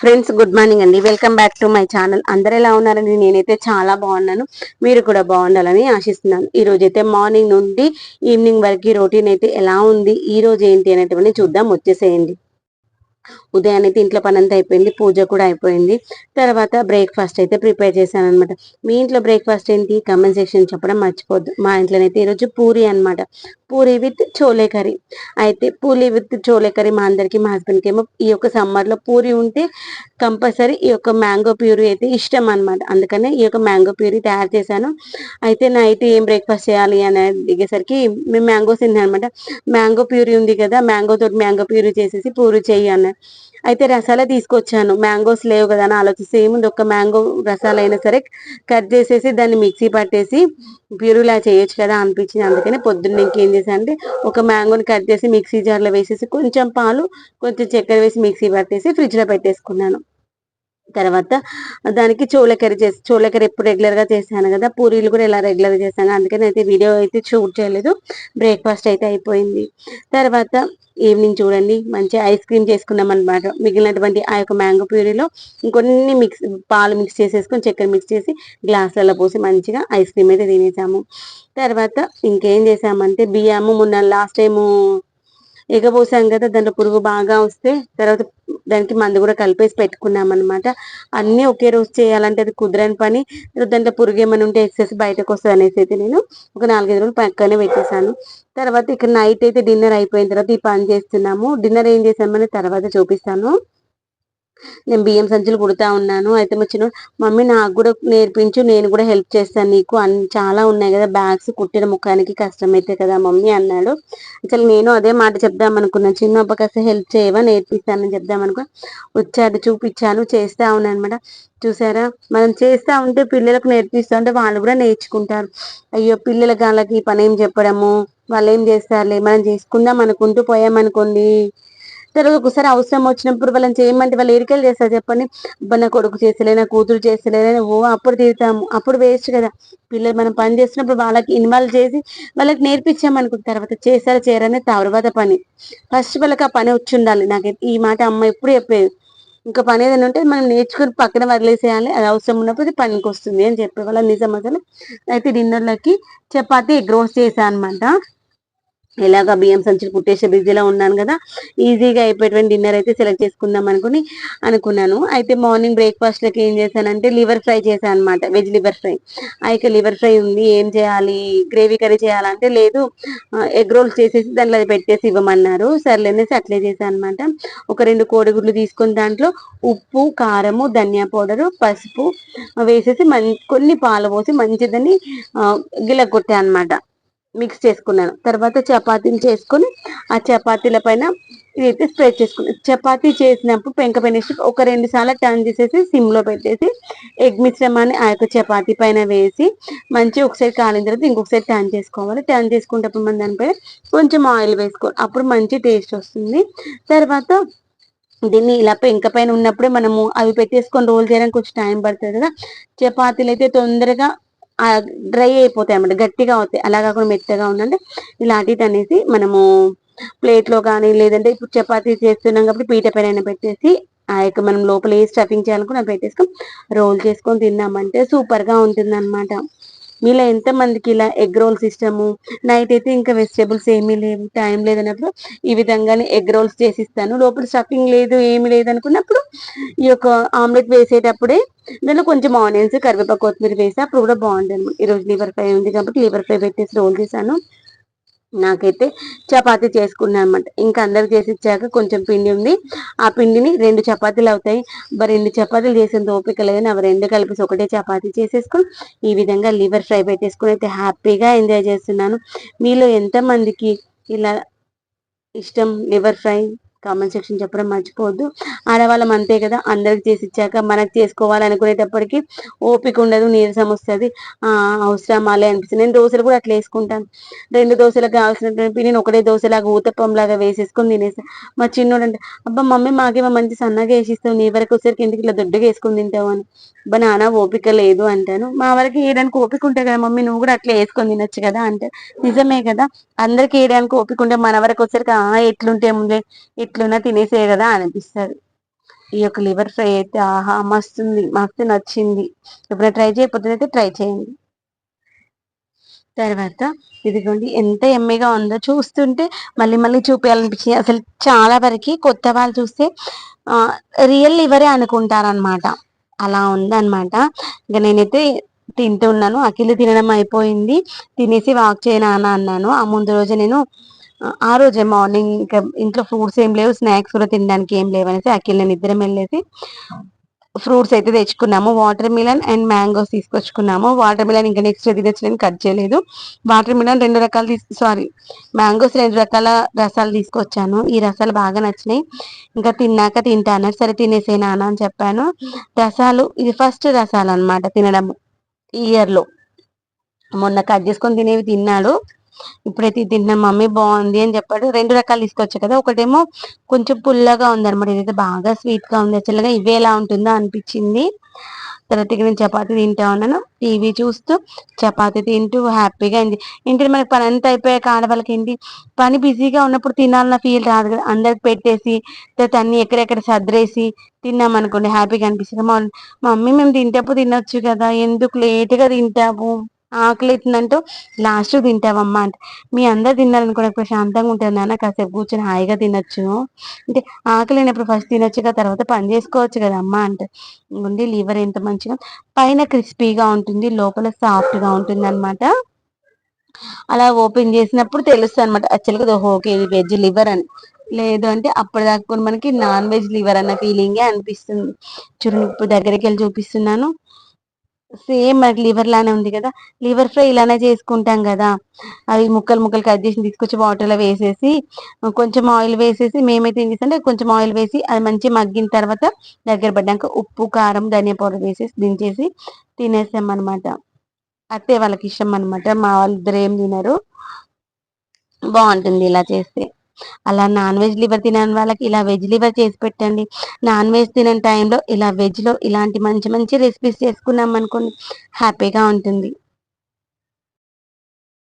Friends good morning అండి. Welcome back to my channel. అందరు ఎలా ఉన్నారండి? నేనైతే చాలా బాగున్నాను. మీరు కూడా బాగుండాలని ఆశిస్తున్నాను. ఈ రోజు అయితే మార్నింగ్ నుండి ఈవినింగ్ వరకు రొటీన్ అయితే ఎలా ఉంది? ఈ రోజు ఏంటి అనేటువంటి చూద్దాం. వచ్చేసేయండి. ఉదయాన్నే అయితే ఇంట్లో పని అంతా అయిపోయింది పూజ కూడా అయిపోయింది. తర్వాత బ్రేక్ఫాస్ట్ అయితే ప్రిపేర్ చేశాను అనమాట మీ ఇంట్లో బ్రేక్ఫాస్ట్ ఏంటి? కమెంట్ సెక్షన్ చెప్పడం మర్చిపోద్దు. మా ఇంట్లోనైతే ఈరోజు పూరి అనమాట పూరి విత్ చోలే కర్రీ అయితే పూరి విత్ చోలే కర్రీ మా అందరికి మా హస్బెండ్కి ఏమో ఈ యొక్క సమ్మర్లో పూరి ఉంటే కంపల్సరీ ఈ యొక్క మ్యాంగో ప్యూరీ అయితే ఇష్టం అనమాట అందుకనే ఈ యొక్క మ్యాంగో ప్యూరీ తయారు చేశాను. అయితే నైట్ ఏం బ్రేక్ఫాస్ట్ చేయాలి అని దిగేసరికి మేము మ్యాంగోస్ తిన్నాను అనమాట మ్యాంగో ప్యూరీ ఉంది కదా మ్యాంగో తోటి మ్యాంగో ప్యూరీ చేసేసి పూరి చెయ్యి అన్నారు అయితే రసాలా తీసుకొచ్చాను. మ్యాంగోస్ లేవు కదా అని ఆలోచిస్తే ఏముంది? ఒక మ్యాంగో రసాలు అయినా సరే కట్ చేసేసి దాన్ని మిక్సీ పట్టేసి ప్యూరులా చేయొచ్చు కదా అనిపించింది. అందుకని పొద్దున్న ఇంకేం చేశాను అంటే ఒక మ్యాంగోని కట్ చేసి మిక్సీ జార్లో వేసేసి కొంచెం పాలు కొంచెం చక్కెర వేసి మిక్సీ పట్టేసి ఫ్రిడ్జ్లో పెట్టేసుకున్నాను. తర్వాత దానికి చోళకర్రీ చేసి చోళకర్రీ ఎప్పుడు రెగ్యులర్గా చేశాను కదా పూరీలు కూడా ఇలా రెగ్యులర్గా చేశాను అందుకని అయితే వీడియో అయితే షూట్ చేయలేదు బ్రేక్ఫాస్ట్ అయితే అయిపోయింది. తర్వాత ఈవినింగ్ చూడండి మంచి ఐస్ క్రీమ్ చేసుకున్నాం అనమాట మిగిలినటువంటి ఆ యొక్క మ్యాంగో ప్యూరీలో ఇంకొన్ని మిక్స్ పాలు మిక్స్ చేసేసుకొని చక్కెర మిక్స్ చేసి గ్లాసులలో పోసి మంచిగా ఐస్ క్రీమ్ అయితే తినేసాము. తర్వాత ఇంకేం చేసామంటే బియ్యము మొన్న లాస్ట్ టైము ఎగబోసాం కదా దాంట్లో పురుగు బాగా వస్తే తర్వాత దానికి మందు కూడా కలిపేసి పెట్టుకున్నాం అనమాట అన్ని ఒకే రోజు చేయాలంటే అది కుదరని పని. దాంట్లో పురుగు ఏమైనా ఉంటే ఎక్సెస్ బయటకు వస్తుంది అనేసి అయితే నేను ఒక నాలుగైదు రోజులు పక్కనే పెట్టేశాను. తర్వాత ఇక్కడ నైట్ అయితే డిన్నర్ అయిపోయిన తర్వాత ఈ పని చేస్తున్నాము. డిన్నర్ ఏం చేసామని తర్వాత చూపిస్తాను. నేను బియ్యం సంచులు కుడతా ఉన్నాను. అయితే వచ్చిన మమ్మీ నాకు కూడా నేర్పించు నేను కూడా హెల్ప్ చేస్తాను నీకు. అన్ని చాలా ఉన్నాయి కదా బ్యాగ్స్ కుట్టిన ముఖానికి కష్టమైతే కదా మమ్మీ అన్నాడు. అసలు నేను అదే మాట చెప్దాం అనుకున్నాను చిన్న కాస్త హెల్ప్ చేయవా నేర్పిస్తానని చెప్దాం అనుకో వచ్చాడు చూపించాను చేస్తా ఉన్నాను అనమాట చూసారా? మనం చేస్తా ఉంటే పిల్లలకు నేర్పిస్తా ఉంటే వాళ్ళు కూడా నేర్చుకుంటారు. అయ్యో పిల్లలకి వాళ్ళకి పని ఏం చెప్పడము? వాళ్ళు ఏం చేస్తారులే? మనం చేసుకుందాం అనుకుంటూ పోయామనుకోండి. తర్వాత ఒకసారి అవసరం వచ్చినప్పుడు వాళ్ళని చేయమంటే వాళ్ళు ఎరికలు చేస్తారు చెప్పండి. నా కొడుకు చేసలే నా కూతురు చేసలే ఓ అప్పుడు తీరుతాము అప్పుడు వేస్ట్ కదా. పిల్లలు మనం పని చేస్తున్నప్పుడు వాళ్ళకి ఇన్వాల్వ్ చేసి వాళ్ళకి నేర్పించామనుకున్న తర్వాత చేశారా చేయరనే తర్వాత పని. ఫస్ట్ వాళ్ళకి ఆ పని వచ్చి ఉండాలి. నాకు ఈ మాట అమ్మ ఎప్పుడు చెప్పేది ఇంకా పని ఏదైనా ఉంటే మనం నేర్చుకుని పక్కన వదిలేసేయాలి. అది అవసరం ఉన్నప్పుడు పనికి వస్తుంది అని చెప్పే వాళ్ళ నిజం అసలు. అయితే డిన్నర్లకి చపాతి ఎగ్ రోస్ట్ చేశాను అనమాట ఎలాగ బియ్యం సంచులు పుట్టేసే బిజీలో ఉన్నాను కదా ఈజీగా అయిపోయేటువంటి డిన్నర్ అయితే సెలెక్ట్ చేసుకుందాం అనుకుని అనుకున్నాను. అయితే మార్నింగ్ బ్రేక్ఫాస్ట్ లకి ఏం చేశానంటే లివర్ ఫ్రై చేశాను అనమాట వెజ్ లివర్ ఫ్రై. అయితే లివర్ ఫ్రై ఉంది ఏం చేయాలి గ్రేవీ కర్రీ చేయాలంటే లేదు ఎగ్ రోల్స్ చేసేసి దాంట్లో అది పెట్టేసి ఇవ్వమన్నారు. సర్లేనేసి అట్లే చేశాను అనమాట ఒక రెండు కోడిగుడ్లు తీసుకుని దాంట్లో ఉప్పు కారము ధనియా పౌడరు పసుపు వేసేసి మం కొన్ని పాలు పోసి మంచిదని గిల కొట్టాను అనమాట మిక్స్ చేసుకున్నాను. తర్వాత చపాతీని చేసుకొని ఆ చపాతీల పైన ఇదైతే స్ప్రెడ్ చేసుకున్నాను చపాతీ చేసినప్పుడు పెంక పైన ఒక రెండు సార్లు టర్న్ చేసేసి సిమ్లో పెట్టేసి ఎగ్ మిశ్రమాన్ని ఆ యొక్క చపాతీ పైన వేసి మంచి ఒకసారి కాలిన తర్వాత ఇంకొకసారి టర్న్ చేసుకోవాలి. టర్న్ చేసుకునేటప్పుడు మన దానిపై కొంచెం ఆయిల్ వేసుకోవాలి. అప్పుడు మంచి టేస్ట్ వస్తుంది. తర్వాత దీన్ని ఇలా పెంక పైన ఉన్నప్పుడే మనము అవి పెట్టేసుకొని రోల్ చేయడానికి కొంచెం టైం పడుతుంది కదా. చపాతీలు అయితే తొందరగా డ్రై అయిపోతాయి అన్నమాట గట్టిగా అవుతాయి. అలా కాకుండా మెత్తగా ఉందంటే ఇలాంటిది అనేసి మనము ప్లేట్లో కానీ లేదంటే ఇప్పుడు చపాతీ చేస్తున్నాం కాబట్టి పీట పైన పెట్టేసి ఆ యొక్క మనం లోపల ఏ స్టఫింగ్ చేయాలనుకున్న పెట్టేసుకో పెట్టేసుకొని రోల్ చేసుకొని తిన్నామంటే సూపర్గా ఉంటుంది అనమాట మీలో ఎంతమందికి ఇలా ఎగ్ రోల్స్ ఇష్టము నైట్ అయితే ఇంకా వెజిటేబుల్స్ ఏమీ లేవు టైం లేదన్నప్పుడు ఈ విధంగానే ఎగ్ రోల్స్ చేసిస్తాను. లోపల స్టఫింగ్ లేదు ఏమీ లేదు అనుకున్నప్పుడు ఈ యొక్క ఆమ్లెట్ వేసేటప్పుడే దాంట్లో కొంచెం ఆనియన్స్ కరివేపాకు కొత్తిమీర వేసి అప్పుడు కూడా బాగుంటుంది. ఈరోజు లివర్ ఫ్రై ఉంది కాబట్టి లివర్ ఫ్రై పెట్టేసి రోల్ చేశాను. నాకైతే చపాతీ చేసుకున్నాను అనమాట ఇంకా అందరికి చేసి ఇచ్చాక కొంచెం పిండి ఉంది. ఆ పిండిని రెండు చపాతీలు అవుతాయి. మరి రెండు చపాతీలు చేసేంత ఓపిక లేదని అవి రెండు కలిపి ఒకటే చపాతీ చేసేసుకుని ఈ విధంగా లివర్ ఫ్రై పెట్టేసుకుని అయితే హ్యాపీగా ఎంజాయ్ చేస్తున్నాను. మీలో ఎంతమందికి ఇలా ఇష్టం లివర్ ఫ్రై? కామెంట్ సెక్షన్ చెప్పడం మర్చిపోవద్దు. ఆడవాళ్ళం అంతే కదా అందరికి చేసి ఇచ్చాక మనకు చేసుకోవాలనుకునేటప్పటికి ఓపిక ఉండదు నీరసం వస్తుంది. అవసరమాలే అనిపిస్తుంది. నేను దోశలు కూడా అట్లా వేసుకుంటాను. రెండు దోశలకు కావాల్సినటువంటి నేను ఒకటే దోశలాగా ఊతప్పం లాగా వేసేసుకొని తినేస్తాను మా చిన్నోడు అంటే అబ్బా మమ్మీ మాకేమో మంచి సన్నగా వేసిస్తావు నీ వరకు వచ్చేసరికి ఎందుకు ఇట్లా దొడ్డుగా వేసుకొని తింటావు? అని. అబ్బా నాన్న ఓపిక లేదు అంటాను. మా వరకు వేయడానికి ఓపిక ఉంటాయి కదా మమ్మీ నువ్వు కూడా అట్లా వేసుకొని తినొచ్చు కదా అంటే నిజమే కదా అందరికి వేయడానికి ఓపిక ఉంటే మన వరకు వచ్చేసరికి ఎట్లుంటే ముందే ఎట్లున్నా తినేసే కదా అనిపిస్తుంది. ఈ యొక్క లివర్ ఫ్రై అయితే ఆహా మస్తుంది మస్తు నచ్చింది. ఎప్పుడైనా ట్రై చేయకపోతే అయితే ట్రై చేయండి. తర్వాత ఇదిగోండి ఎంత ఎమ్మెగా ఉందో చూస్తుంటే మళ్ళీ మళ్ళీ చూపించాలనిపించింది అసలు చాలా వరకు కొత్త వాళ్ళు చూస్తే రియల్ లివరే అనుకుంటారనమాట అలా ఉందన్నమాట. ఇంకా నేనైతే తింటున్నాను అఖిల్ తినడం అయిపోయింది. తినేసి వాక్ చేయనా అన్నాను. ఆ ముందు రోజు నేను ఆ రోజే మార్నింగ్ ఇంకా ఇంట్లో ఫ్రూట్స్ ఏం లేవు స్నాక్స్ కూడా తినడానికి ఏం లేవు అనేసి అఖిల్ నేను ఇద్దరం వెళ్ళేసి ఫ్రూట్స్ అయితే తెచ్చుకున్నాము. వాటర్ మిలన్ అండ్ మ్యాంగోస్ తీసుకొచ్చుకున్నాము. వాటర్ మిలన్ ఇంకా నెక్స్ట్ ఇది తెచ్చిన కట్ చేయలేదు. వాటర్ మిలన్ రెండు రకాలు సారీ మ్యాంగోస్ రెండు రకాల రసాలు తీసుకొచ్చాను. ఈ రసాలు బాగా నచ్చినాయి. ఇంకా తిన్నాక తింటాను సరే తినేసేనా అని చెప్పాను. రసాలు ఇది ఫస్ట్ రసాలు అనమాట తినడం ఇయర్లో మొన్న కట్ చేసుకొని తినేవి తిన్నాడు. ఇప్పుడైతే తింటున్నా మమ్మీ బాగుంది అని చెప్పాడు. రెండు రకాలు తీసుకొచ్చా కదా ఒకటేమో కొంచెం పుల్లగా ఉందన్నమాట. ఇదైతే బాగా స్వీట్గా ఉంది. అసలుగా ఇవే ఎలా ఉంటుందో అనిపించింది. తర్వాత నేను చపాతి తింటా ఉన్నాను. టీవీ చూస్తూ చపాతి తింటూ హ్యాపీగా అయింది. ఏంటి మనకి పని అంతా అయిపోయాక ఆడవాళ్ళకి ఏంటి? పని బిజీగా ఉన్నప్పుడు తినాలన్న ఫీల్ రాదు కదా. అందరికి పెట్టేసి తర్వాత అన్ని ఎక్కడెక్కడ సర్దేసి తిన్నాం అనుకోండి హ్యాపీగా అనిపిస్తుంది. మా మమ్మీ మేము తింటప్పుడు తినొచ్చు కదా. ఎందుకు లేట్గా తింటాము ఆకలి అవుతుందంటూ లాస్ట్ తింటావమ్మా అంటే. మీ అందరు తిన్నారనుకో ప్రశాంతంగా ఉంటుంది నాన్న కాసేపు కూర్చొని హాయిగా తినొచ్చు. అంటే ఆకలి అయినప్పుడు ఫస్ట్ తినొచ్చుగా తర్వాత పని చేసుకోవచ్చు కదా అమ్మ అంటే. ఉండి లివర్ ఎంత మంచిగా పైన క్రిస్పీగా ఉంటుంది లోపల సాఫ్ట్గా ఉంటుంది అనమాట అలా ఓపెన్ చేసినప్పుడు తెలుస్తుంది అనమాట యాక్చువల్గా ఓకే ఇది వెజ్ లివర్ అని. లేదు అంటే అప్పటిదాకా మనకి నాన్ వెజ్ లివర్ అన్న ఫీలింగే అనిపిస్తుంది. చూడండి ఇప్పుడు దగ్గరికి వెళ్ళి చూపిస్తున్నాను. సేమ్ మనకి లివర్ లానే ఉంది కదా. లివర్ ఫ్రై ఇలానే చేసుకుంటాం కదా. అవి ముక్కలు ముక్కలు కట్ చేసి తీసుకొచ్చి వాటర్లో వేసేసి కొంచెం ఆయిల్ వేసేసి మేమైతే ఏం చేస్తాం కొంచెం ఆయిల్ వేసి అది మంచి మగ్గిన తర్వాత దగ్గర పడ్డాక ఉప్పు కారం ధనియా పౌడర్ వేసేసి దించేసి తినేసాం అనమాట అత్తే వాళ్ళకి ఇష్టం అనమాట మా వాళ్ళిద్దరు ఏం తినరు. బాగుంటుంది ఇలా చేస్తే. అలా నాన్ వెజ్ లివర్ తినని వాళ్ళకి ఇలా వెజ్ లివర్ చేసి పెట్టండి. నాన్ వెజ్ తినని టైంలో ఇలా వెజ్లో ఇలాంటి మంచి మంచి రెసిపీస్ చేసుకున్నాం అనుకోండి హ్యాపీగా ఉంటుంది.